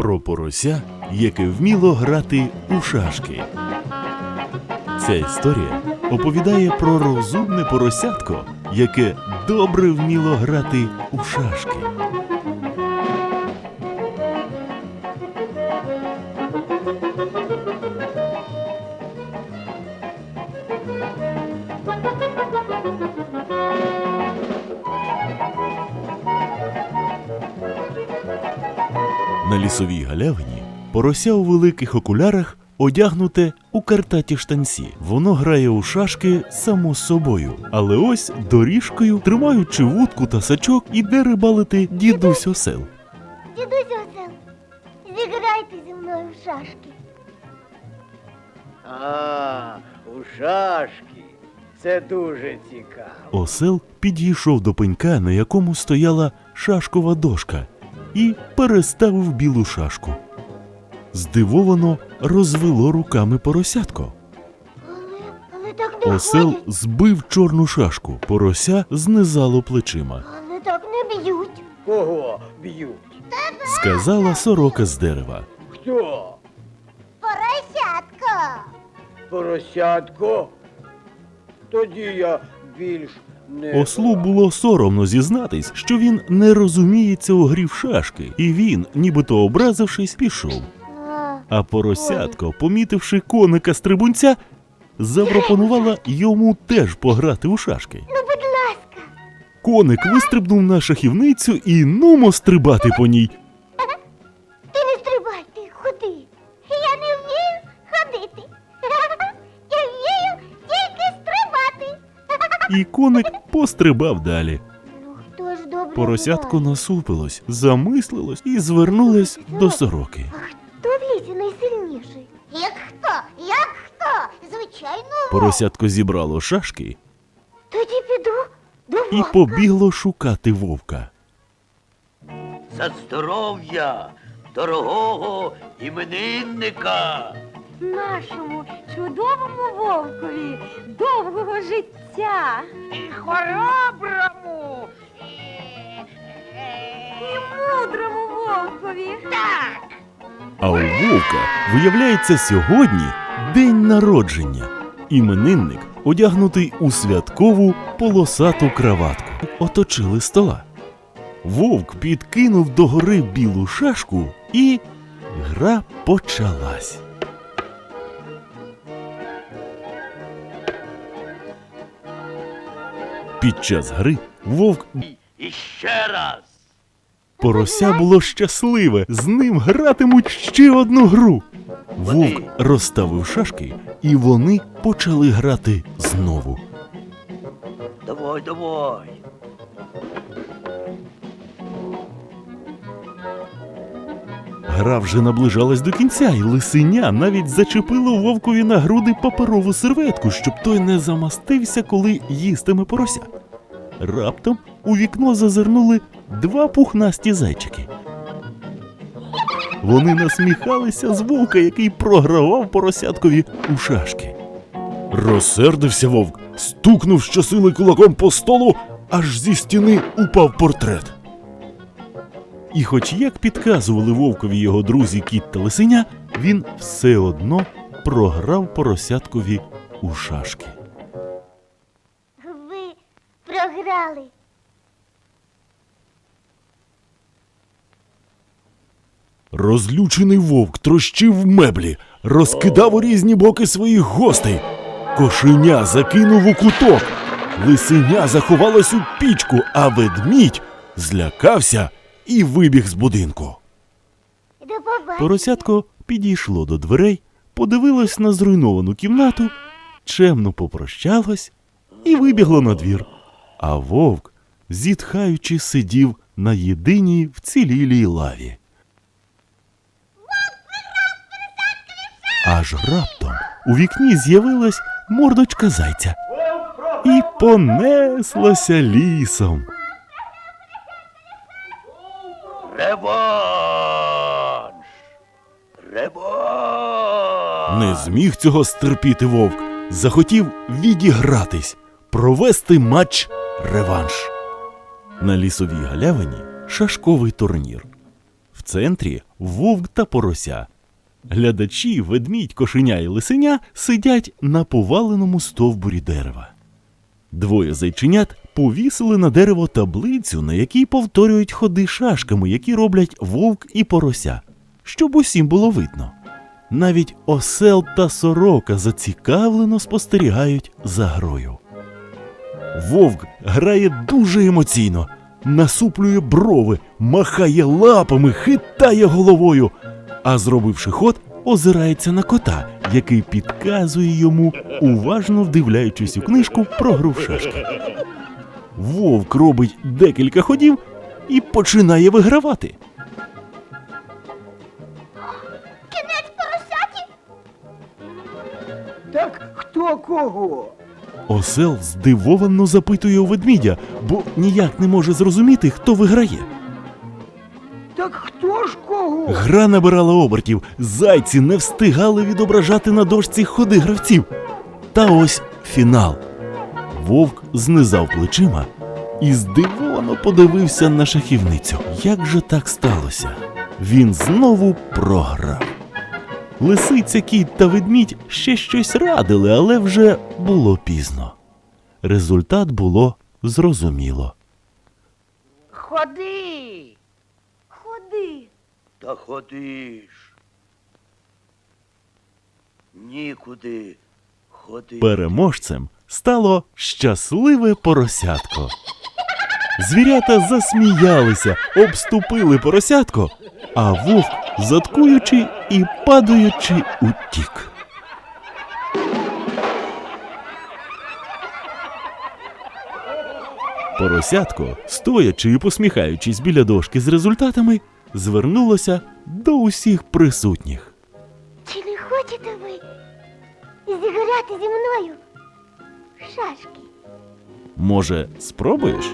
Про порося, яке вміло грати у шашки. Ця історія оповідає про розумне поросятко, яке добре вміло грати у шашки. На лісовій галявині порося у великих окулярах одягнуте у картаті штанці. Воно грає у шашки само собою, але ось доріжкою, тримаючи вудку та сачок, іде рибалити дідусь осел. Дідусь Осел, зіграйте зі мною в шашки. А, у шашки. Це дуже цікаво. Осел підійшов до пенька, на якому стояла шашкова дошка, і переставив білу шашку. Здивовано розвело руками поросятко. Але, але так не Осел ходять. збив чорну шашку, порося знизало плечима. Але так не б'ють. Кого б'ють? Сказала сорока з дерева. Хто? Поросятко. Поросятко? Тоді я більш. Ослу було соромно зізнатись, що він не розуміється у грі в шашки, і він, нібито образившись, пішов. А, поросятко, помітивши коника стрибунця, запропонувала йому теж пограти у шашки. ну, будь ласка. Коник вистрибнув на шахівницю і нумо стрибати по ній. Коник пострибав далі. Поросятко насупилось, замислилось і звернулось до сороки. А хто в лісі найсильніший? Як хто? Як хто? Звичайно, Поросятко зібрало шашки Тоді піду до і побігло шукати вовка. за здоров'я дорогого іменинника. Нашому чудовому вовкові довгого життя І хороброму. і мудрому вовкові. Так. А у вовка, виявляється, сьогодні день народження. Іменинник, одягнутий у святкову полосату краватку, оточили стола. Вовк підкинув догори білу шашку, і гра почалась. Під час гри вовк І ще раз. Порося було щасливе, з ним гратимуть ще одну гру. Вовк розставив шашки, і вони почали грати знову. Давай, давай. Гра вже наближалась до кінця, і лисеня навіть зачепило вовкові на груди паперову серветку, щоб той не замастився, коли їстиме порося. Раптом у вікно зазирнули два пухнасті зайчики. Вони насміхалися з вовка, який програвав поросяткові у шашки. Розсердився вовк, стукнув щосили кулаком по столу, аж зі стіни упав портрет. І хоч як підказували вовкові його друзі кіт та лисеня, він все одно програв поросяткові у шашки. Ви програли. Розлючений вовк трощив меблі, розкидав у різні боки своїх гостей. Кошеня закинув у куток, лисеня заховалась у пічку, а ведмідь злякався і вибіг з будинку. Поросятко підійшло до дверей, подивилось на зруйновану кімнату, чемно попрощалось і вибігло на двір. А вовк, зітхаючи, сидів на єдиній вцілілій лаві. Аж раптом у вікні з'явилась мордочка зайця і понеслося лісом. Реванш. Реванш. Не зміг цього стерпіти вовк. Захотів відігратись, провести матч реванш. На лісовій галявині шашковий турнір. В центрі вовк та порося. Глядачі, ведмідь, кошеня і лисеня сидять на поваленому стовбурі дерева. Двоє зайченят повісили на дерево таблицю, на якій повторюють ходи шашками, які роблять вовк і порося, щоб усім було видно. Навіть осел та сорока зацікавлено спостерігають за грою. Вовк грає дуже емоційно, насуплює брови, махає лапами, хитає головою, а зробивши ход, озирається на кота, який підказує йому, уважно вдивляючись у книжку про гру в шашки. Вовк робить декілька ходів і починає вигравати. Кінець поросяті? Так хто кого? Осел здивовано запитує у ведмідя, бо ніяк не може зрозуміти, хто виграє. Так хто ж кого? Гра набирала обертів, зайці не встигали відображати на дошці ходи гравців. Та ось фінал. Вовк знизав плечима і здивовано подивився на шахівницю. Як же так сталося? Він знову програв. Лисиця, кіт та ведмідь ще щось радили, але вже було пізно. Результат було зрозуміло. Ходи. Ходи. Та ходиш. Нікуди ходи. Переможцем стало щасливе поросятко. Звірята засміялися, обступили поросятко, а вовк, заткуючи і падаючи, утік. Поросятко, стоячи і посміхаючись біля дошки з результатами, звернулося до усіх присутніх. Чи не хочете ви зіграти зі мною шашки? Може, спробуєш?